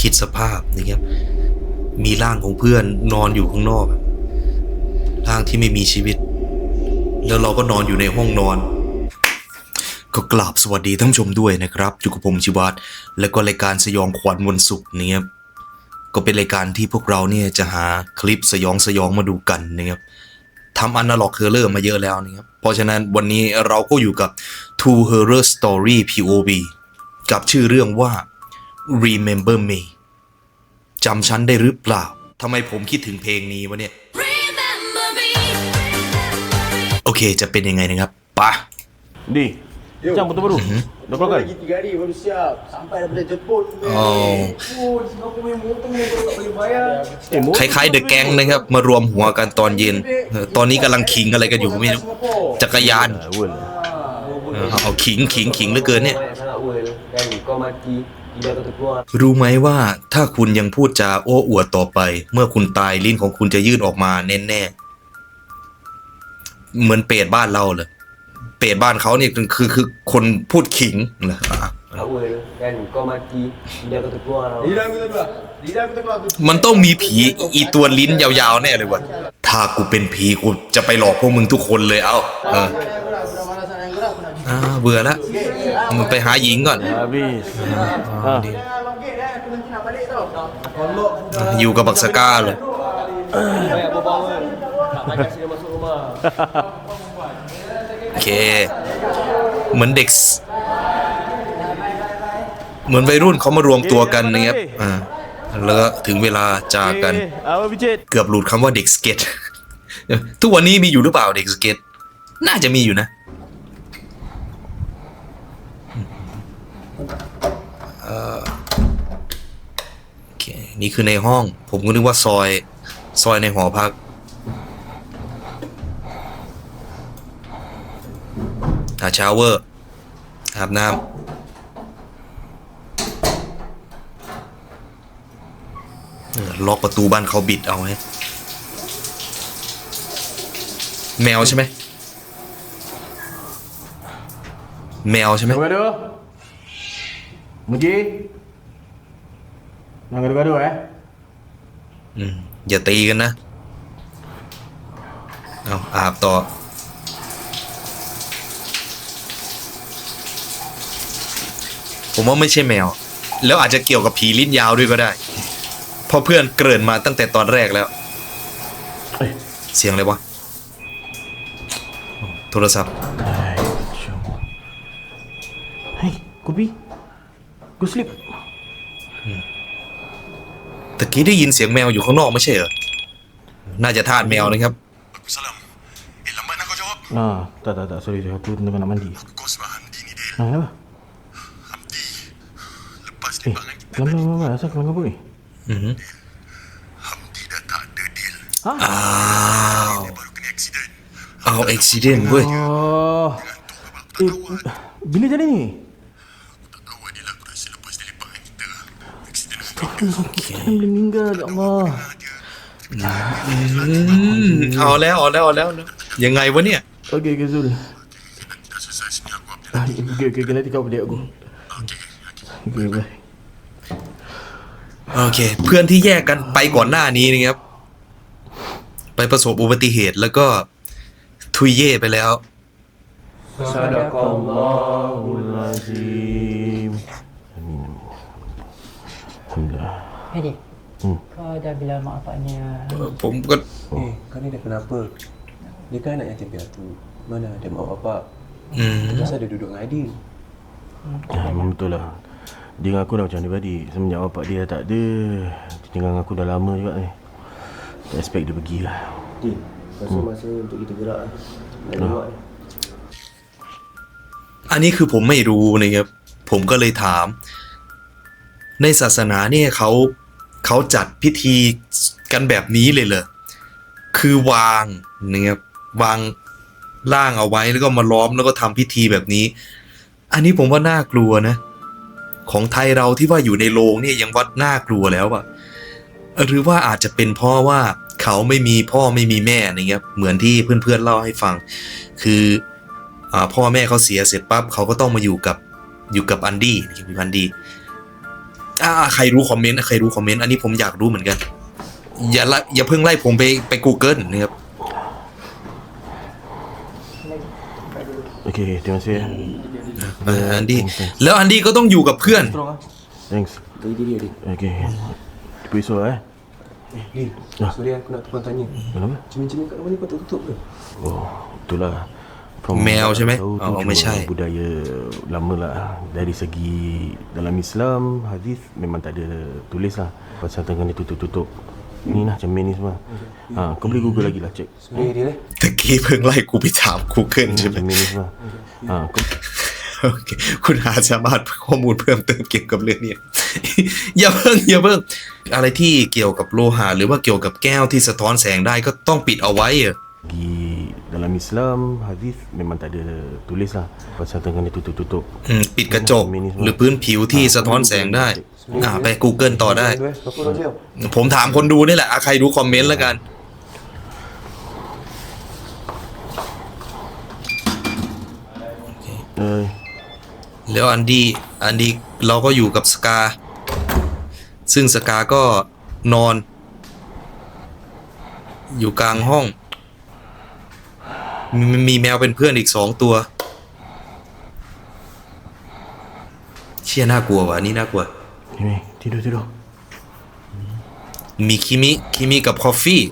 คิดสภาพนะครับ มีร่างของเพื่อนนอนอยู่ข้างนอกร่างที่ไม่มีชีวิต แล้วเราก็นอนอยู่ในห้องนอน ก็กราบสวัสดีท่านผู้ชมด้วยนะครับอยู่กับผมชิวัตรและก็รายการสยองขวัญวันศุกร์นี่ยก็เป็นรายการที่พวกเราเนี่ยจะหาคลิปสยองสยองมาดูกันนะครับทำอนาล็อกเฮอร์เลอร์มาเยอะแล้วนะครับ เพราะฉะนั้นวันนี้เราก็อยู่กับ Two Horror Story POV กับชื่อเรื่องว่า Remember Me จำฉันได้หรือเปล่าทำไมผมคิดถึงเพลงนี้วะเนี่ย Remember me. โอเคจะเป็นยังไงนะครับปะ Di, macam betul baru. Dah berapa kali? Lagi tiga hari baru siap Sampai daripada Jepun Oh. Oh di Singapura main motor main tak boleh bayar Eh, mo- คล้ายๆเดอะแก๊งนะครับ มารวมหัวกันตอนเย็นเออตอนนี้กำลังขิงอะไรกันอยู่ไม่รู้จักรยาน Ah, well. เออเอาขิงขิงขิงเหลือเกินเนี่ย Banyak sangat world Kan kau mati Tidak kau terkeluar รู้ไหมว่าถ้าคุณยังพูดจาโอ้อวดต่อไป เมื่อคุณตายลิ้นของคุณจะยื่นออกมาแน่ๆเหมือนเปรตบ้านเราเลยเปรตบ้านเขาเนี่ยคือคือคนพูดขิงเหรออะ Tak world Kan kau mati Tidak kau terkeluar Lidah aku terkeluar Lidah aku terkeluar มันต้องมีผีอีตัวลิ้นยาวๆแน่เลยวะถ้ากูเป็นผีกูจะไปหลอกพวกมึงทุกคนเลยเอาเออ Sudah malas nak yang gerak Aku nak อ่าเบื่อแล้วมึงไปหาหญิงก่อน Habis. Ah. Bangkit eh Aku nanti nak balik tau Kolok อยู่กับบักสก้าเลย Banyak berpower Tak banyak sila masuk rumah โอเค เหมือนเด็กสเหมือนวัยรุ่นเขามารวมตัวกันนะครับอ่าแล้วก็ถึงเวลาจากกัน Eh, Apa pijit? เกือบหลุดคำว่าเด็กสเก็ต ทุกวันนี้มีอยู่หรือเปล่าเด็กสเก็ต น่าจะมีอยู่นะเอ่อโอเค นี่คือในห้อง ผมก็นึกว่าซอย ซอยในหอพักอาชาวเวอร์อาบน้ำล็อกประตูบ้านเขาบิดเอาไว้แมวใช่ไหม แมวใช่ไหม gaduh-gaduh eh. อืมอย่าตีกันนะ เอาอาบต่อ ผมว่าไม่ใช่แมว แล้วอาจจะเกี่ยวกับผีลิ้นยาวด้วยก็ได้ เพราะเพื่อนเกริ่นมาตั้งแต่ตอนแรกแล้วเอ้ยเสียงอะไรวะ โทรศัพท์ Hai, insyaAllah. Hai, kopi. Go sleep. ตะกี้ได้ยินเสียงแมวอยู่ข้างนอกไม่ใช่เหรอ น่าจะทาสแมวนะครับ Salam. Eh, lambat nak kau jawab. Ah, tak tak tak sorry sorry aku tengah nak mandi. Kau sebab Hamdi ni dia. Ah, apa? Hamdi. Lepas Eh, lepas dengan kita lama lama lama asal kau apa ni? อือหือ Hamdi dah tak ada deal. อ้าว Dia baru kena accident. เอาอุบิเหตุเว้ย Oh. Eh, bila jadi ni? Tak tahu dia lah aku rasa lepas dia lepak dengan kita. Accident Kita kan boleh meninggal ya Allah. เอาแล้วเอาแล้วเอาแล้ว ยังไงวะเนี่ย Okey okey Zul. dah selesai sini aku update. Ah, okey okey okey nanti kau update aku. Okey bye. โอเค เพื่อนที่แยกกันไปก่อนหน้านี้นะครับ ไปประสบอุบัติเหตุแล้วก็ทุยเย่ไปแล้ว Sadaqallahul azim. Amin. Alhamdulillah. Hadi. Hmm. Kau dah bilang mak bapaknya. ผมก็ Eh, kau ni dah kenapa? Dia kan anak yatim piatu. Mana ada mak bapak? อืม Kenapa dia duduk dengan Adil? Ya, memang betul lah. Dia dengan aku dah macam dia tadi. Semenjak bapak dia tak ada. Dia tinggal dengan aku dah lama juga ni. Tak expect dia pergi lah. Adil, rasa masa untuk kita gerak lah. Nak jawab ni. อันนี้คือผมไม่รู้นะครับ ผมก็เลยถาม ในศาสนาเนี่ยเขาเขาจัดพิธีกันแบบนี้เลยเหรอคือวางนะครับวางร่างเอาไว้แล้วก็มาล้อมแล้วก็ทำพิธีแบบนี้ อันนี้ผมว่าน่ากลัวนะ ของไทยเราที่ว่าอยู่ในโรงเนี่ยยังวัดน่ากลัวแล้วอะหรือว่าอาจจะเป็นเพราะว่าเขาไม่มีพ่อไม่มีแม่นะครับเหมือนที่เพื่อนๆเล่าให้ฟัง คืออพ่อแม่เขาเสียเสร็จปั๊บเขาก็ต้องมาอยู่กับอยู่กับอันดี้อยู่กับอันดี้ อ่าใครรู้คอมเมนต์ใครรู้คอมเมนต์อันนี้ผมอยากรู้เหมือนกัน อย่าละอย่าเพิ่งไล่ผมไปไป Google นะครับ Okey, terima kasih. ya. เอออันดี้แล้วอันดี้ก็ต้องอยู่กับเพื่อน Thanks. Dari diri dia. Okey. Jumpa esok eh. Lin, Ah. sorry aku nak tukang tanya. Kenapa? Cermin-cermin kat rumah ni kau tak tutup ke? Oh, itulah. From Mel what je, meh? aku tahu tu Oh, cuma macam ni. budaya lama lah. Dari segi dalam Islam, hadis memang tak ada tulis lah. Pasal tangan dia tutup-tutup. Ni lah cermin ni semua. Ha, kau boleh google lagi lah cek. Sorry dia lah. ตะกี้เพิ่งไล่กูไปถาม Google ใช่ไหม Cermin ni semua. Ha, kau โอเคคุณหาสามารถข้อมูลเพิ่มเติมเกี่ยวกับเรื่องนี้ อย่าเพิ่งอย่าเพิ่งอะไรที่เกี่ยวกับโลหะหรือว่าเกี่ยวกับแก้วที่สะท้อนแสงได้ก็ต้องปิดเอาไว้อะ segi dalam Islam, hadis memang tak ada tulis lah. Pasal tangan dia tutup-tutup. อืมปิดกระจกหรือพื้นผิวที่สะท้อนแสงได้ อ่าไป Google ต่อได้ Tu eh, apa kau jawab? ผมถามคนดูนี่แหละอะใครรู้คอมเมนต์แล้วกัน Eh, แล้วอันดี้อันดี้เราก็อยู่กับสกา ซึ่งสกาก็นอน อยู่กลางห้อง มีมีแมวเป็นเพื่อนอีกสองตัว เชี่ยน่ากลัวว่ะอันนี่น่ากลัว ni, tidur tidur. มีคิมิคิมิกับคอฟฟี่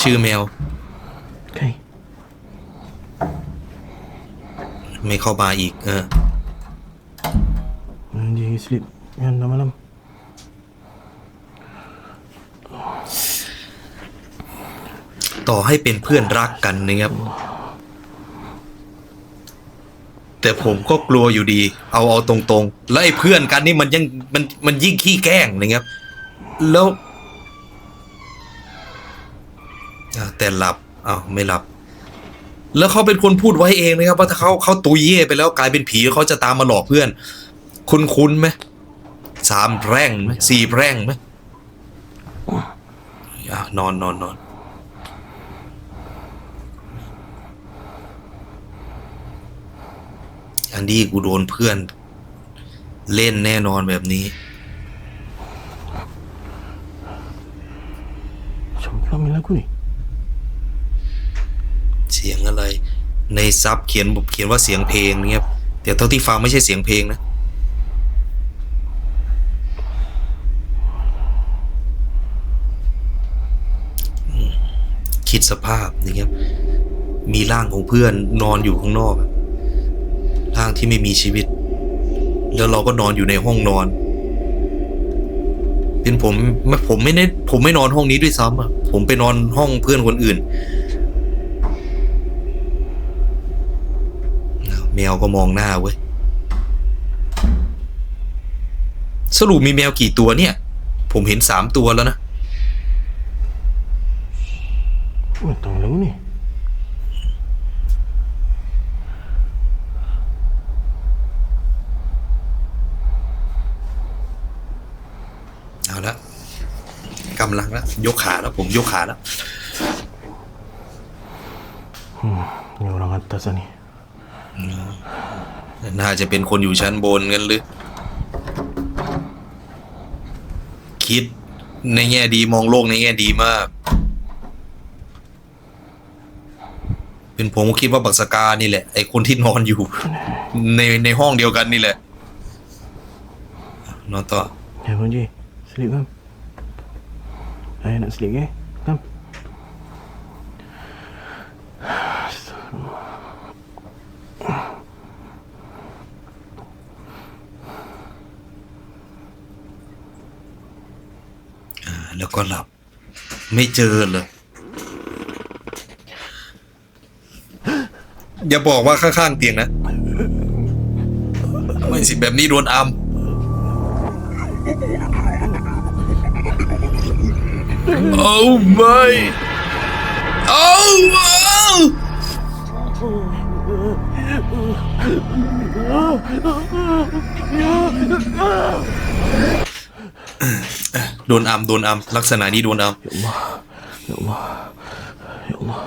ชื่อแมว Okay. ไม่เข้ามาอีก เออ Hmm, Dia sleep kan malam-malam. ต่อให้เป็นเพื่อนรักกันนะครับแต่ผมก็กลัวอยู่ดี เอาเอาตรงๆ แล้วไอ้เพื่อนกันนี่มันยังมันมันยิ่งขี้แกล้งนะครับ แล้วแต่หลับอ้าวไม่หลับ แล้วเขาเป็นคนพูดไว้เองนะครับว่าถ้าเขาเขาตุยเย่ไปแล้วกลายเป็นผีเขาจะตามมาหลอกเพื่อน คุณคุ้นๆไหมสามแพร่งไหมสี่แพร่งไหมนอนนอนนอน นดี้กูโดนเพื่อน เล่นแน่นอนแบบนี้ Macam mana main lagu ni? เสียงอะไร ในซับเขียนเขียนว่าเสียงเพลงนะครับแต่เท่าที่ฟังไม่ใช่เสียงเพลงนะอืมคิดสภาพนะครับมีร่างของเพื่อนนอนอยู่ข้างนอก ร่างที่ไม่มีชีวิต แล้วเราก็นอนอยู่ในห้องนอน เป็นผมไม่ผมไม่ได้ผมไม่นอนห้องนี้ด้วยซ้ำอะผมไปนอนห้องเพื่อนคนอื่นแมวก็มองหน้าเว้ยสรุปมีแมวกี่ตัวเนี่ย ผมเห็นสามตัวแล้วนะ Oh, tahu lagu ni. เอาละ กำลังแล้วยกขาแล้วผมยกขาแล้ว Ni orang atas lah ni. น่าจะเป็นคนอยู่ชั้นบนกันหรือ คิดในแง่ดีมองโลกในแง่ดีมาก เป็นผมก็คิดว่าบักสกานี่แหละ ไอคนที่นอนอยู่ ในในห้องเดียวกันนี่แหละ นอนต่อ Ya, Abang Ji. Sleep kan? Ayah nak sleep ke? Kan? แล้วก็หลับ ไม่เจอเลย อย่าบอกว่าข้างๆเตียงนะ ไม่สิแบบนี้โดนอัม โอ้ไม่โอ้โดนอัมโดนอัมลักษณะนี้โดนอัมยมาย่มายมา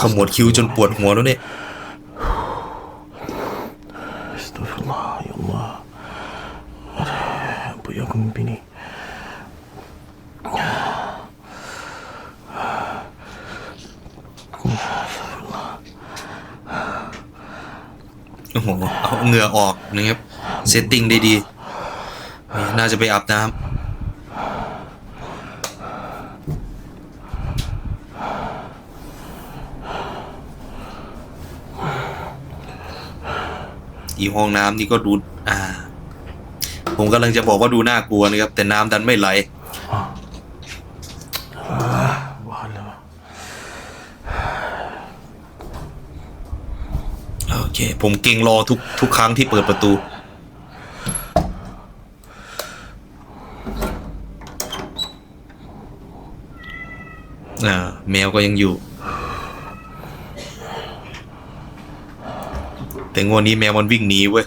ขมวดคิ้วจนปวดหัวแล้วเนี่ยสตุฟลาอัลลอฮ์อะไรบุยกุมบินีอ้โห เหงื่อออกนะครับเซตติ้งได้ดีน่าจะไปอาบน้ำอีห้องน้ำนี่ก็ดูอ่า ผมกำลังจะบอกว่าดูน่ากลัวนะครับ แต่น้ำดันไม่ไหล Wahala. โอเค ผมเก่งรอทุกทุกครั้งที่เปิดประตู อ่า แมวก็ยังอยู่ แต่งวดนี้แมวมันวิ่งหนีเว้ย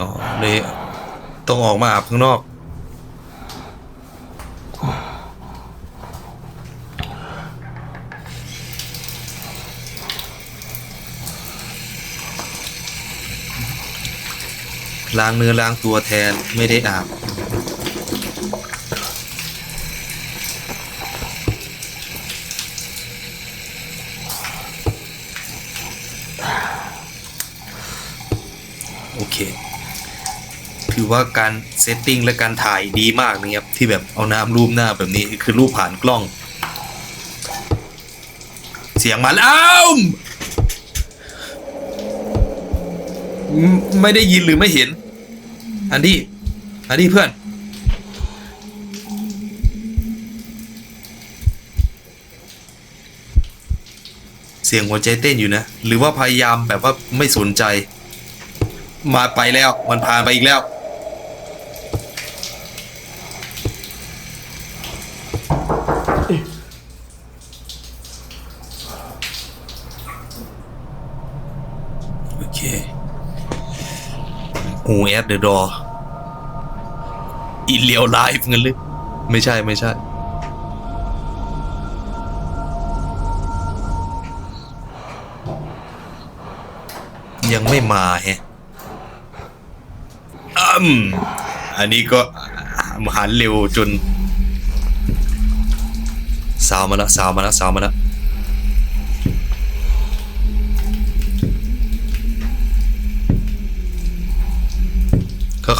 อ๋อเลยต้องออกมาอาบข้างนอก ล้างเนื้อล้างตัวแทนไม่ได้อาบ โอเค ถือว่าการเซตติ้งและการถ่ายดีมากนะครับ ที่แบบเอาน้ำรูปหน้าแบบนี้คือรูปผ่านกล้อง เสียงมาแล้วไม่ได้ยินหรือไม่เห็น อันที่อันที่เพื่อน เสียงหัวใจเต้นอยู่นะ หรือว่าพยายามแบบว่าไม่สนใจ มาไปแล้วมันผ่านไปอีกแล้วโอเค หูแอดเดอะดออีเลียวไลฟ์เงินเลยไม่ใช่ไม่ใช่ ยังไม่มาแฮะอืมอันนี้ก็หันเร็วจนสาวมาล้วสาวมาล้วสาวมาล้ว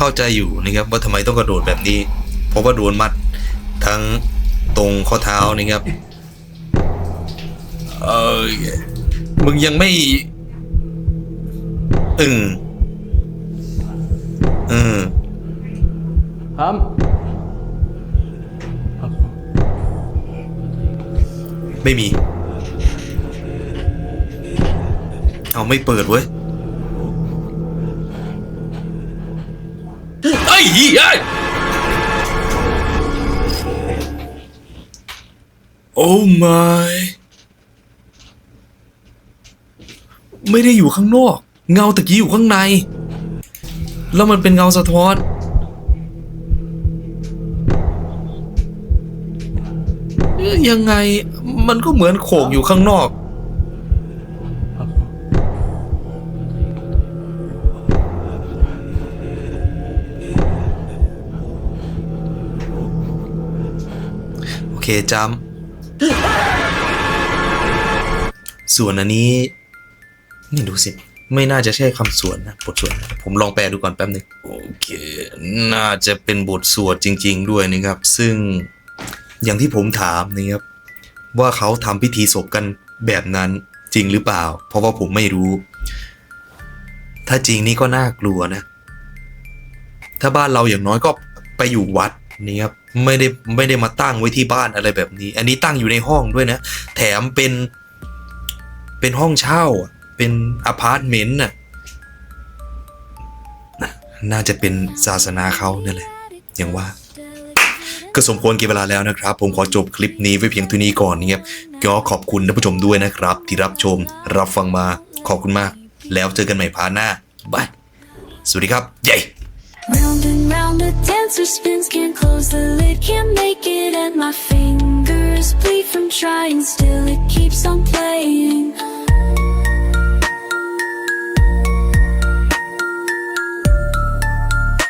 เข้าใจอยู่นะครับว่าทำไมต้องกระโดดแบบนี้ เพราะว่าโดนมัดทั้งตรงข้อเท้านะครับเออมึงยังไม่อึงอืม Ham. ไม่มี เอาไม่เปิดเว้ย ไอ้เหี้ยโอ้ my ไม่ได้อยู่ข้างนอก เงาตะกี้อยู่ข้างใน แล้วมันเป็นเงาสะท้อนยังไงมันก็เหมือนโขกอยู่ข้างนอก เคจำส่วนอันนี้ นี่ดูสิ ไม่น่าจะใช่คำสวดนะบทสวดนผมลองแปลดูก่อนแป๊บหนึงโอเค น่าจะเป็นบทสวดจริง ๆ ด้วยนะครับ ซึ่งอย่างที่ผมถามนะครับ ว่าเขาทำพิธีศพกันแบบนั้นจริงหรือเปล่า เพราะว่าผมไม่รู้ ถ้าจริงนี่ก็น่ากลัวนะ ถ้าบ้านเราอย่างน้อยก็ไปอยู่วัดนี่ครับ ไม่ได้ไม่ได้มาตั้งไว้ที่บ้านอะไรแบบนี้ อันนี้ตั้งอยู่ในห้องด้วยนะ แถมเป็น เป็นห้องเช่า เป็นอพาร์ตเมนต์น่ะน่าจะเป็นศาสนาเขานั่นแหละ อย่างว่า ก็สมควรก็บเวลาแล้วนะครับ ผมขอจบคลิปนี้ไว้เพียงเท่านี้ก่อนนะครับก็ขอบคุณท่านผู้ชมด้วยนะครับ ที่รับชมรับฟังมาขอบคุณมาก แล้วเจอกันใหม่พาร์ทหน้าบายสวัสดีครับ เย้ Round and round the dancer spins, can't close the lid, can't make it, and my fingers bleed from trying. Still, it keeps on playing.